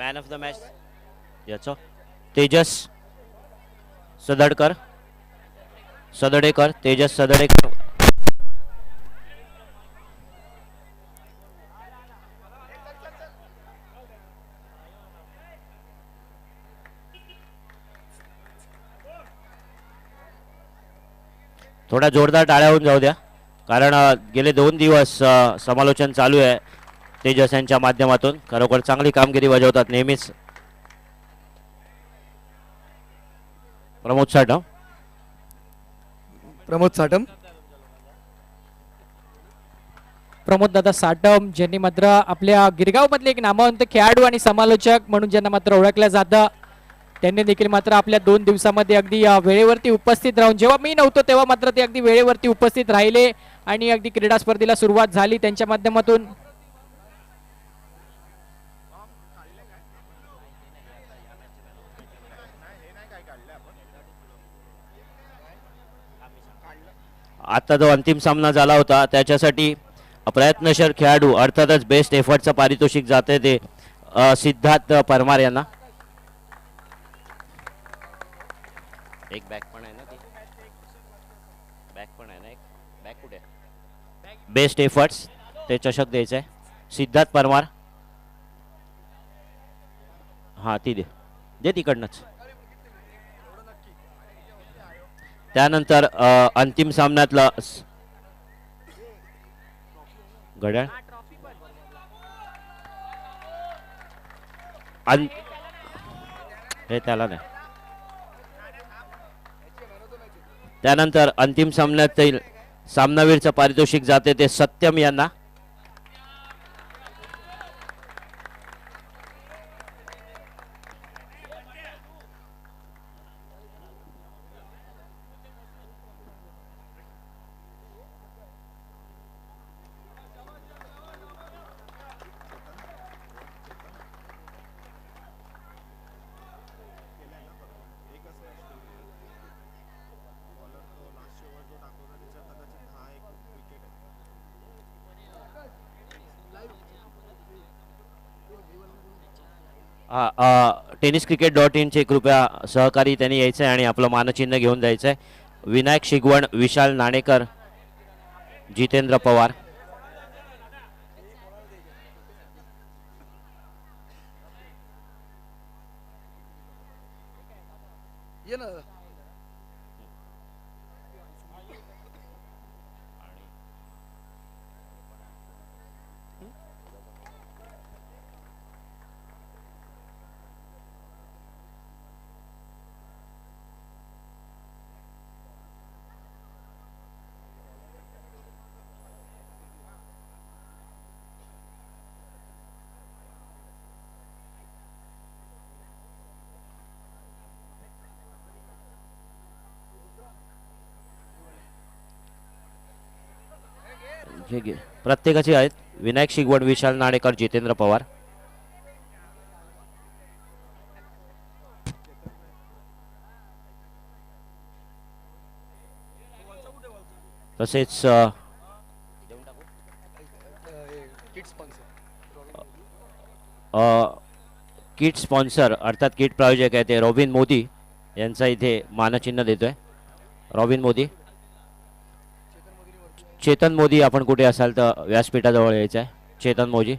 Man of the match याचं. तेजस सदडकर. सदडेकर तेजस सदडेकर. थोडा जोरदार टाळ्या होऊन जाऊ द्या. कारण गेले दोन दिवस समालोचन चालू आहे. तेजस यांच्या माध्यमातून खरोखर चांगली कामगिरी बजावतात नेहमीच. प्रमोद साठव प्रमोद साटम प्रमोद दादा साटम ज्यांनी मात्र आपल्या गिरगाव मधले एक नामवंत खेळाडू आणि समालोचक म्हणून ज्यांना मात्र ओळखलं जातं त्यांनी देखील मात्र आपल्या दोन दिवसामध्ये अगदी वेळेवरती उपस्थित राहून जेव्हा मी नव्हतो तेव्हा मात्र ते अगदी वेळेवरती उपस्थित राहिले आणि अगदी क्रीडा स्पर्धेला सुरुवात झाली. त्यांच्या माध्यमातून आता जो अंतिम सामना झाला होता त्याच्यासाठी प्रयत्नशील खेळाडू अर्थातच बेस्ट एफर्टचं पारितोषिक जाते ते सिद्धार्थ परमार यांना. एक बॅग पण आहे ना ती. बॅग पण आहे ना एक. बॅग कुठे बेस्ट एफर्ट्स ते चषक द्यायचं आहे. सिद्धार्थ परमार. हां ती दे. दे तिकडनंच. त्यानंतर अंतिम सामन्यातलं घड्याळ. हे त्याला नाही. त्यानंतर अंतिम सामन्यातील सामनावीरचं पारितोषिक जाते ते सत्यम यांना. टेनिस क्रिकेट डॉट इनचे कृपया सहकारी त्यांनी यायचं आहे आणि आपलं मानचिन्ह घेऊन जायचं आहे विनायक शिगवण विशाल नाणेकर जितेंद्र पवार. ये ना. हे घे. प्रत्येकाचे आहेत. विनायक शिगवण विशाल नाणेकर जितेंद्र पवार. तसेच स्पॉन्सर किट स्पॉन्सर अर्थात किट प्रायोजक आहे ते रॉबिन मोदी यांचा इथे मानचिन्ह देतोय. रॉबिन मोदी. चेतन मोदी आपण कुठे असाल तर व्यासपीठाजवळ यायचं आहे चेतन मोदी.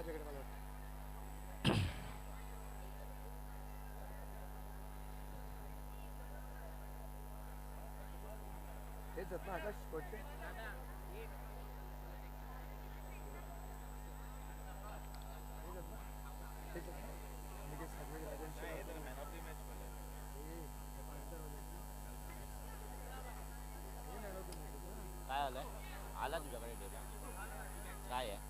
माझ्याकडे मला वाटतं. तेच आहेत ना आकाश काय आलंय? आला तुझ्याकडे डेटा काय आहे?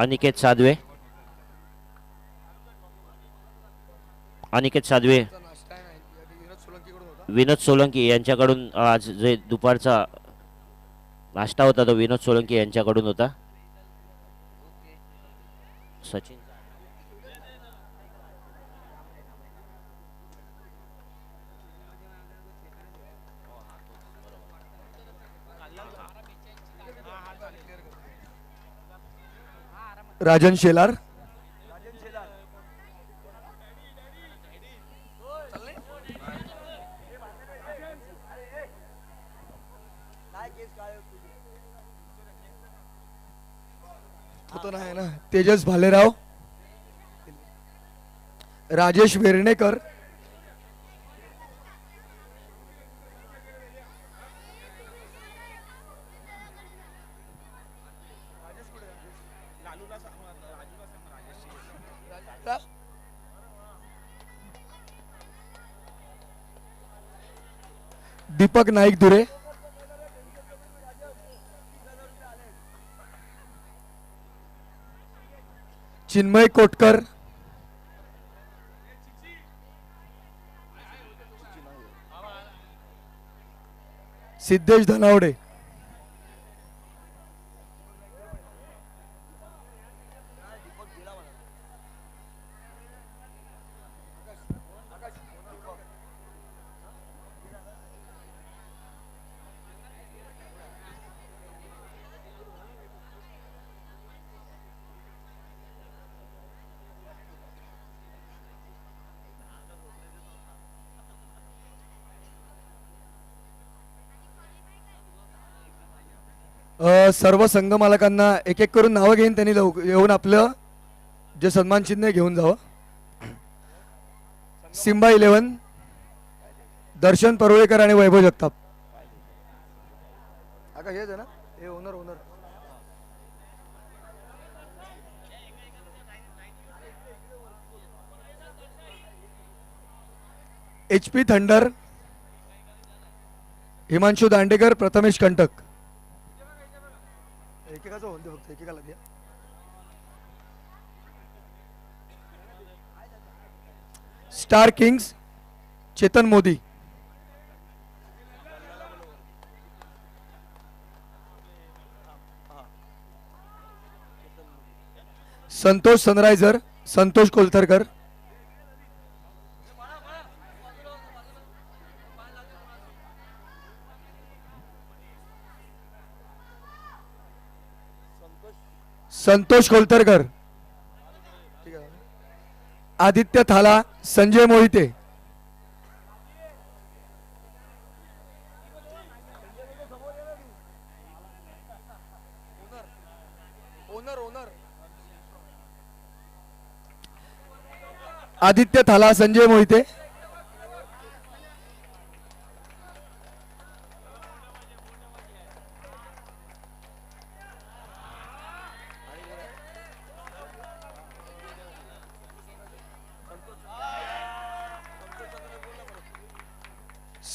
अनिकेत साधवे. अनिकेत साधवे. विनोद सोलंकी यांच्याकडून आज जे दुपारचा नाश्ता होता तो विनोद सोलंकी यांच्याकडून होता. सचिन. राजन शेलार. तो नाही ना? तेजस भालेराव. राजेश वेर्णेकर. दीपक नाईक दुरे चिन्मय कोटकर. सिद्धेश धनावडे. सर्व संघ मालकांना एक एक करून नावं घेऊन त्यांनी येऊन आपलं जे सन्मान चिन्ह घेऊन जावं. सिम्बा इलेव्हन दर्शन परुळेकर आणि वैभव जगताप. हेच आहे ना. हे owner owner. H P thunder Himanshu Dandekar Prathamesh Kantak. एकेकाचं होऊन दे फक्त एकेकाला द्या star kings Chetan Modi Santosh sunriser Santosh Koltharkar Santosh Koltarkar Aditya Thala Sanjay Mohite. Aditya Thala Sanjay Mohite.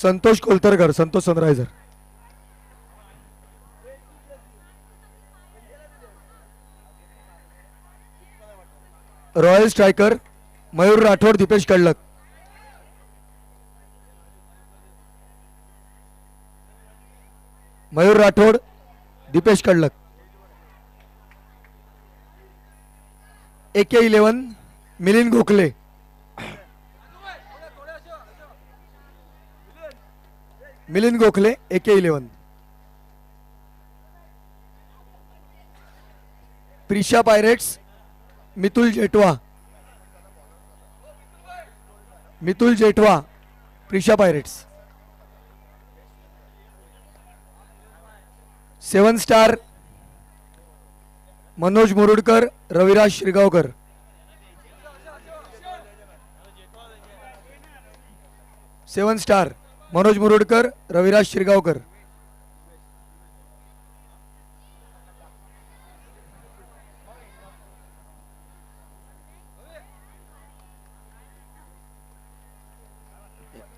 Santosh Koltarkar Santosh sunriser. Royal striker Mayur Rathod Deepesh Kadlak. Mayur Rathod Deepesh Kadlak. A K eleven Milind Gokhale. Milind Gokhale A K eleven Prisha pirates Mitul Jetwa Mitul Jethwa Prisha pirates. Seven star Manoj Murudkar Raviraj Shirgaonkar. Seven star. Manoj Murudkar Raviraj Shirgaonkar.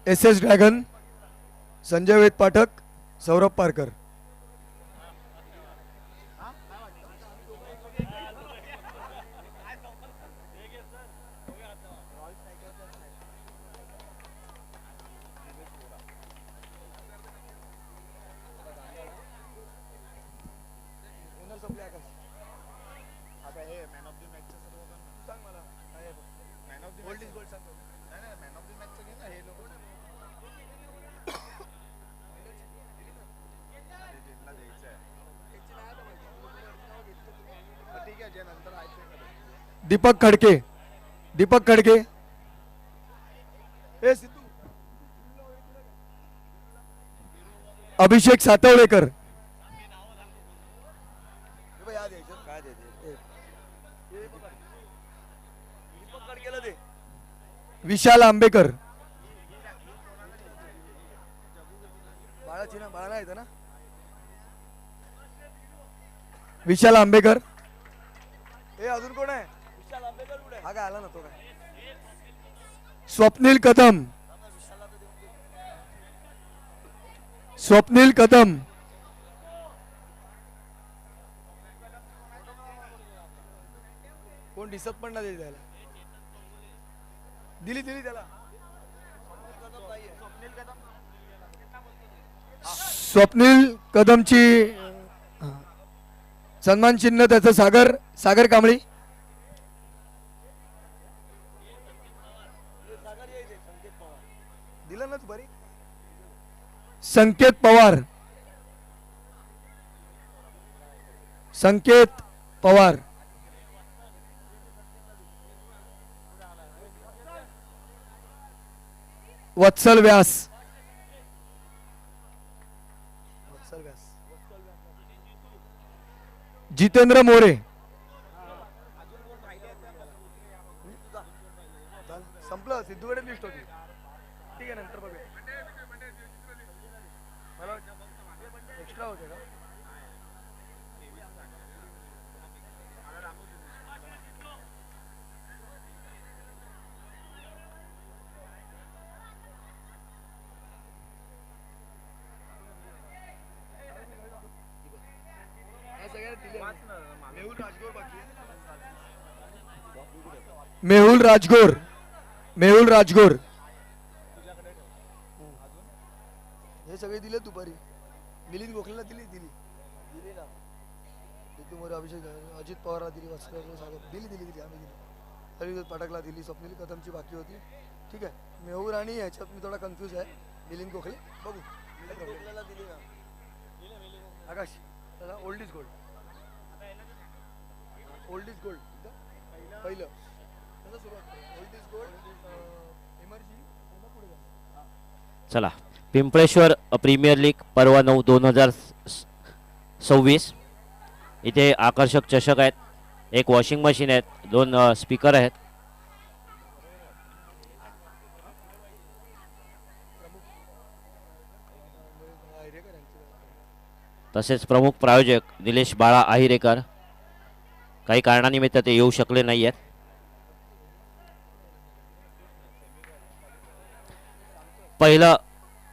S S dragon Sanjay Ved Pathak Saurabh Parkar. Deepak Khadke Deepak Khadke. Abhishek Satavalekar. Vishal Ambekar. Vishal Ambekar. ए अजून कोण आहे? हा काय आला ना तो काय स्वप्नील कदम. स्वप्नील कदम. कोण दिसत पण नाही त्याला. दिली दिली त्याला. स्वप्नील कदमची. सन्मान चिन्ह त्याचं सागर सागर कांबळी. संकेत पवार. संकेत पवार. वत्सल व्यास. जितेंद्र मोरे. राजगोर मेहुल राजगोर. हे सगळे दिले दुपारी. मिलिंद गोखलेला दिली दिली. दिली ना. सिद्धू मोरे अभिषेक अजित पवारला दिली सागर. दिली दिली दिली आम्ही दिली. हरिदत्त पाठकला दिली स्वप्नील कदमची बाकी होती. ठीक आहे. मेहूर आणि ह्याच्यात मी थोडा कन्फ्यूज आहे. मिलिंद गोखले बघू. दिली ना. Akash old is gold old is gold पहिलं. चला. पिंपळेश्वर प्रीमियर लीग परवा नऊ दोन हजार सव्वीस. इथे आकर्षक चषक आहेत. एक वॉशिंग मशीन आहेत. दोन स्पीकर आहेत. तसेच प्रमुख प्रायोजक निलेश बाळा आहिरेकर. काही कारणानिमित्त ते येऊ शकले नाही आहेत पहिलं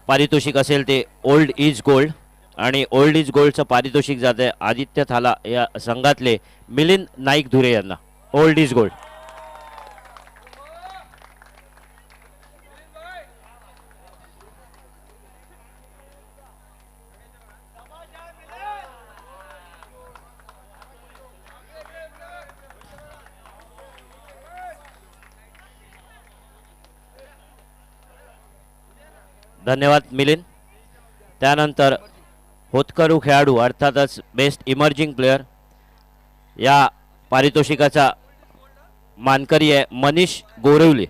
पारितोषिक असेल ते ओल्ड इज गोल्ड आणि ओल्ड इज गोल्डचं पारितोषिक जाते आदित्य थाला या संघातले मिलिंद नाईक धुरे यांना. ओल्ड इज गोल्ड धन्यवाद मिलिंद. त्यानंतर होतकरू खेळाडू अर्थातच बेस्ट इमर्जिंग प्लेअर या पारितोषिकाचा मानकरी आहे Manish Gorewale.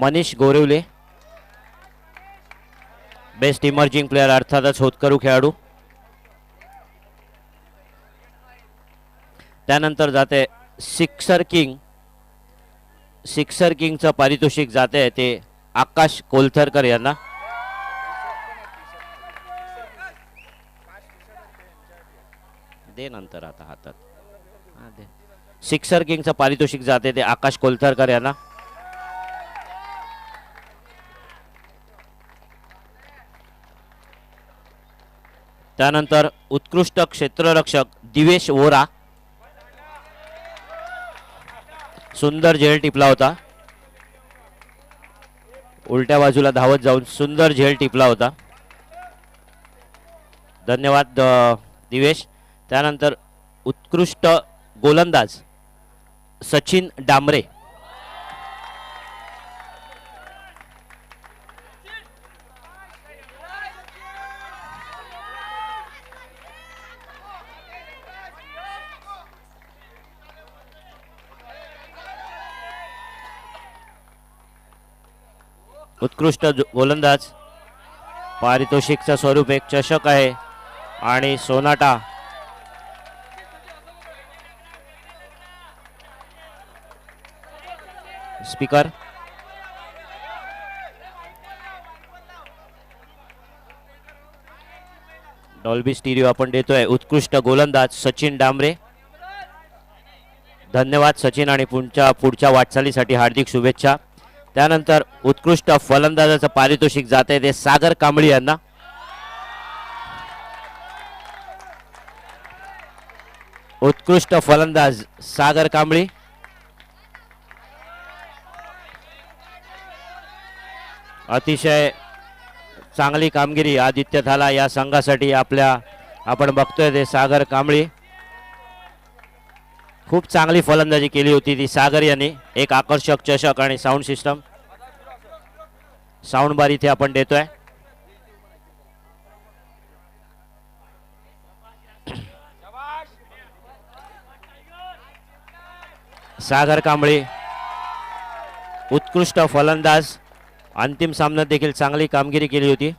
Manish Gorewale. Best emerging player अर्थातच होतकरू खेळाडू. त्यानंतर जाते सिक्सर किंग सिक्सर किंगचं पारितोषिक जाते ते आकाश कोलथरकर यांना. दे नंतर आता हातात. सिक्सर किंगचं पारितोषिक जाते ते आकाश कोलथरकर यांना. त्यानंतर उत्कृष्ट क्षेत्ररक्षक दिवेश वोरा. सुंदर झेल टिपला होता. उलट्या बाजूला धावत जाऊन सुंदर झेल टिपला होता. धन्यवाद दिवेश. त्यानंतर उत्कृष्ट गोलंदाज सचिन डांबरे. उत्कृष्ट गोलंदाज पारितोषिकचं स्वरूप एक चषक आहे आणि सोनाटा. स्पीकर. डॉल्बी स्टिरिओ आपण देतोय. उत्कृष्ट गोलंदाज सचिन डांबरे. धन्यवाद सचिन आणि पुढच्या पुढच्या वाटचालीसाठी हार्दिक शुभेच्छा. त्यानंतर उत्कृष्ट फलंदाजाचं पारितोषिक जात आहे ते सागर कांबळी यांना. उत्कृष्ट फलंदाज सागर कांबळी. अतिशय चांगली कामगिरी आदित्य थाला या संघासाठी आपल्या आपण बघतोय ते सागर कांबळी. खूप चांगली फलंदाजी केली होती ती सागर यांनी. एक आकर्षक चषक आणि साऊंड सिस्टम साऊंड बार इथे आपण देतोय. सागर कांबळे उत्कृष्ट फलंदाज अंतिम सामन्यात देखील चांगली कामगिरी केली होती.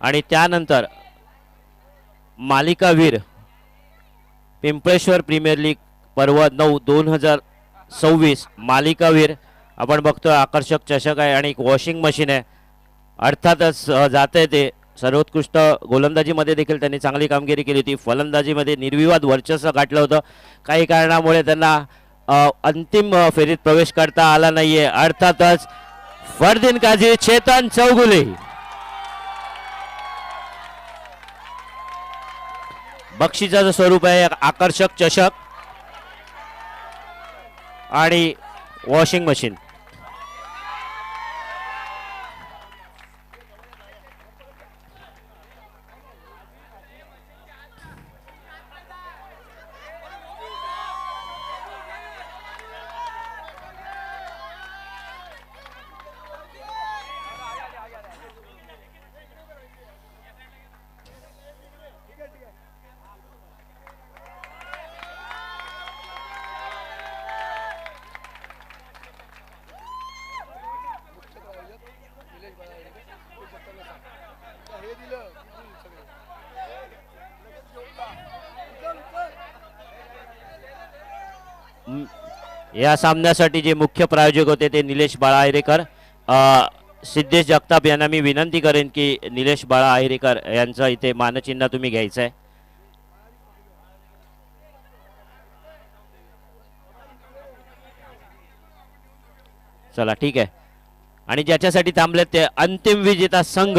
आणि त्यानंतर मालिकावीर पिंपळेश्वर प्रीमियर लीग पर्व नऊ दोन हजार सव्वीस मालिकावीर आपण बघतो आकर्षक चषक आहे आणि एक वॉशिंग मशीन आहे. अर्थातच जात आहे ते. सर्वोत्कृष्ट गोलंदाजीमध्ये देखील त्यांनी चांगली कामगिरी केली होती. फलंदाजीमध्ये निर्विवाद वर्चस्व गाठलं होतं. काही कारणामुळे त्यांना अंतिम फेरीत प्रवेश करता आला नाहीये. अर्थातच फरदीन काझी चेतन चौगुले. बक्षीचं स्वरूप आहे आकर्षक चषक. आणि वॉशिंग मशीन. या सामन्यासाठी जे मुख्य प्रायोजक होते ते निलेश बाळा आयरेकर. सिद्धेश जगताप यांना मी विनंती करेन की निलेश बाळा आयरेकर यांचं इथे मानचिन्ह तुम्ही घ्यायचं आहे चला ठीक आहे. आणि ज्याच्यासाठी थांबलेत ते अंतिम विजेता संघ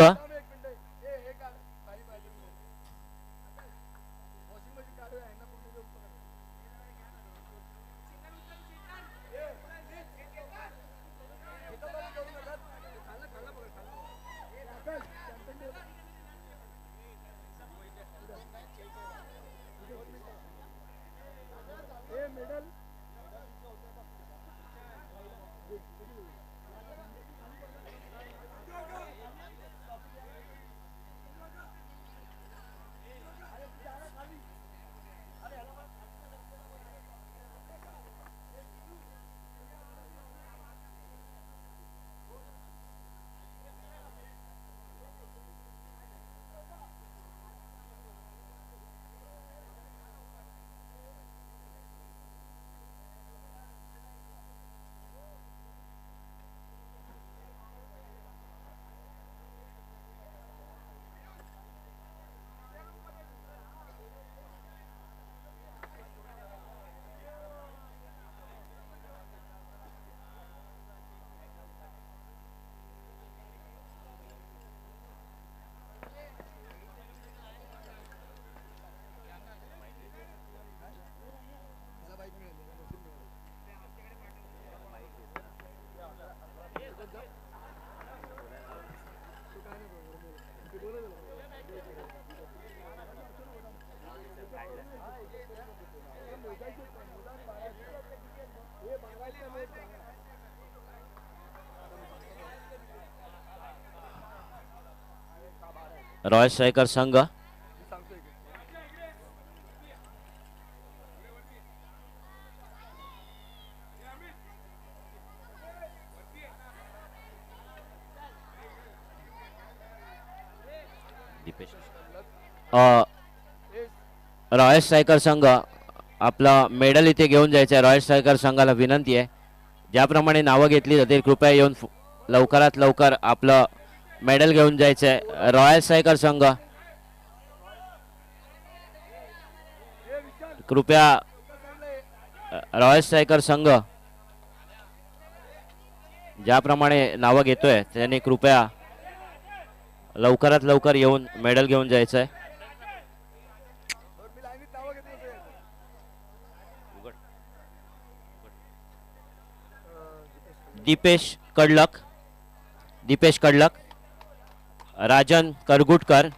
रॉयल स्ट्रायकर संघ. रॉयल स्ट्रायकर संघ आपला मेडल इथे घेऊन जायचं आहे रॉयल स्ट्रायकर संघाला विनंती आहे. ज्याप्रमाणे नावं घेतली जातील कृपया येऊन लवकरात लवकर आपलं मेडल घेऊन जायचं आहे रॉयल स्ट्रायकर संघ. कृपया रॉयल स्ट्रायकर संघ. ज्याप्रमाणे नावं घेतोय त्यांनी कृपया लवकरात लवकर येऊन मेडल घेऊन जायचं आहे दीपेश कडलक. दीपेश कडलक. राजन करगुटकर.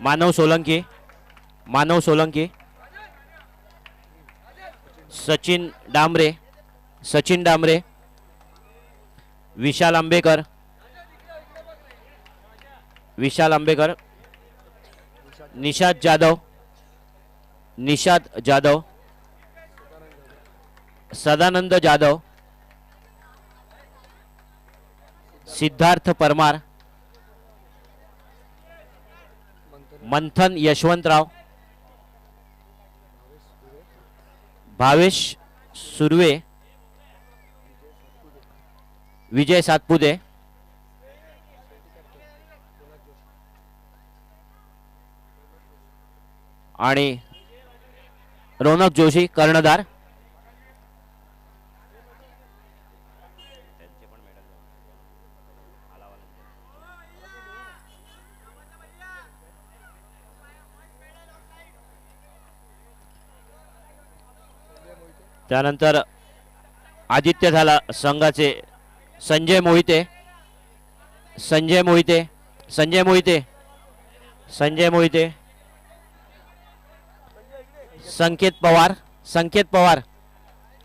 मानव सोलंकी मानव सोलंकी. सचिन डांबरे सचिन डांबरे. विशाल आंबेकर. विशाल आंबेकर. निषाद जाधव. निषाद जाधव. सदानंद जाधव. सिद्धार्थ परमार मंथन यशवंतराव भावेश सुर्वे विजय सातपुते आणि रौनक जोशी कर्णधार त्यानंतर आदित्य झाला संघाचे संजय मोहिते संजय मोहिते संजय मोहिते संजय मोहिते संकेत पवार संकेत पवार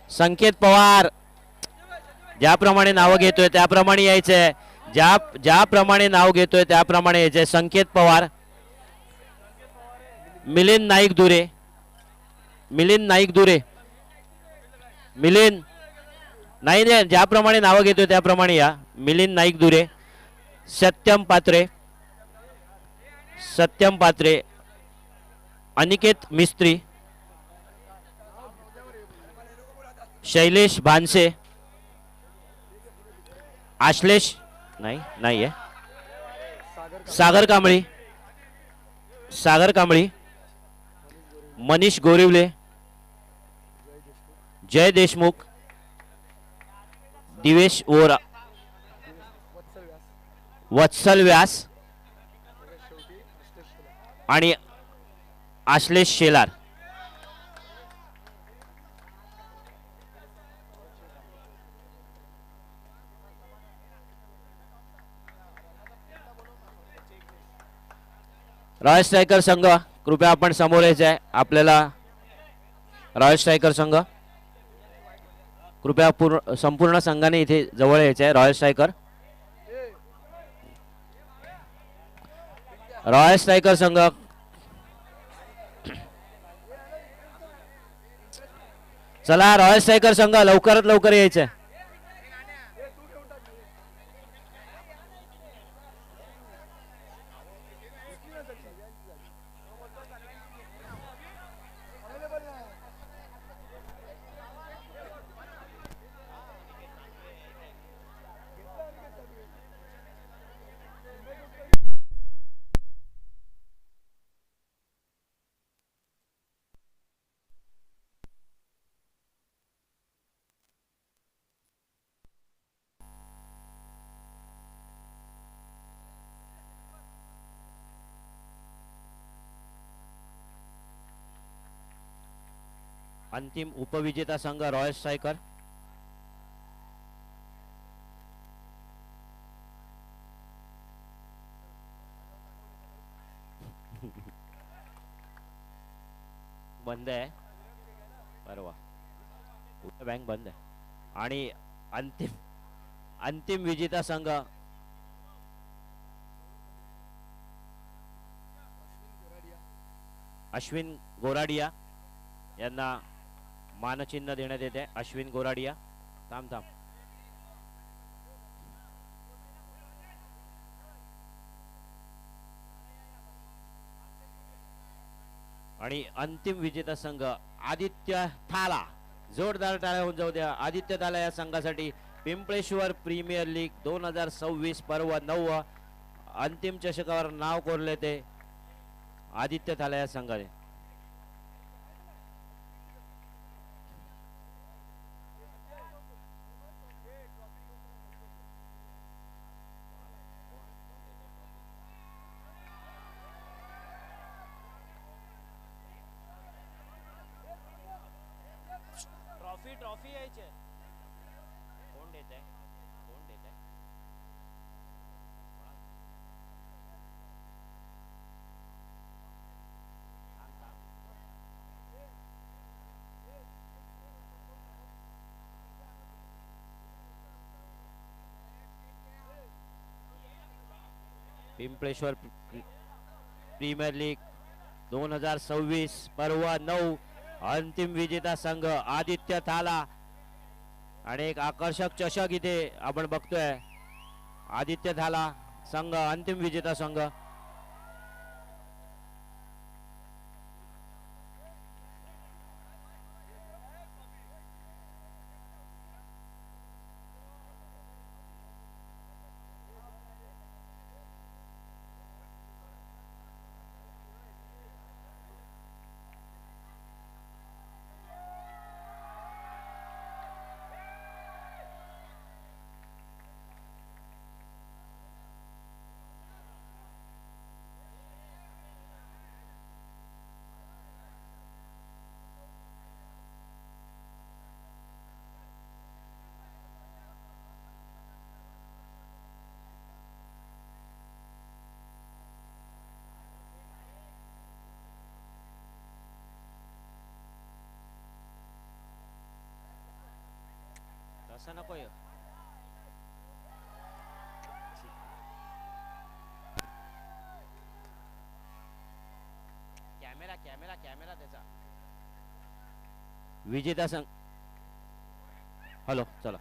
संकेत पवार. ज्याप्रमाणे नावं घेतोय त्याप्रमाणे यायचंय ज्या ज्याप्रमाणे नाव घेतोय त्याप्रमाणे यायचंय संकेत पवार मिलिंद नाईक दुरे मिलिंद नाईक दुरे मिलिंद नाही नाही ज्याप्रमाणे नावं घेतो त्याप्रमाणे या. मिलिंद नाईक दुरे सत्यम पात्रे सत्यम पात्रे अनिकेत मिस्त्री शैलेश भानसे आश्लेष नाही नाही आहे सागर कांबळी सागर कांबळी मनीष गोरिवले जय देशमुख दिवेश ओरा वत्सल व्यास आणि आश्लेष शेलार. रॉयल स्ट्रायकर संघ कृपया आपण समोर यायचं आहे आपल्याला रॉयल स्ट्रायकर संघ. कृपया पूर्ण संपूर्ण संघाने इथे जवळ यायचे आहे रॉयल स्ट्रायकर रॉयल स्ट्रायकर संघ. चला रॉयल स्ट्रायकर संघ लवकरात लवकर यायचं अंतिम उपविजेता संघ रॉयल सायकर बंद आहे. परवा बँक बंद आहे? आणि अंतिम अंतिम विजेता संघ. अश्विन गोराडिया यांना मानचिन्ह देण्यात येते. अश्विन गोराडिया. थांब थांब. आणि अंतिम विजेता संघ आदित्य थाला. जोरदार टाळ्या होऊन जाऊ द्या. आदित्य थाला या संघासाठी पिंपळेश्वर प्रीमियर लीग दोन हजार सव्वीस पर्व नऊ. अंतिम चषकावर नाव कोरले ते आदित्य थाला या संघाने. ट्रॉफी ट्रॉफी यायचे कोण देत आहे कोण देत आहे पिंपळेश्वर प्रीमियर लीग दोन हज़ार सव्वीस, परवा नऊ अंतिम विजेता संघ आदित्य थाला. आणि एक आकर्षक चषक इथे आपण बघतोय. आदित्य थाला संघ अंतिम विजेता संघ. तसं नको कॅमेरा कॅमेरा कॅमेरा त्याचा. विजेता संघ. हॅलो चला.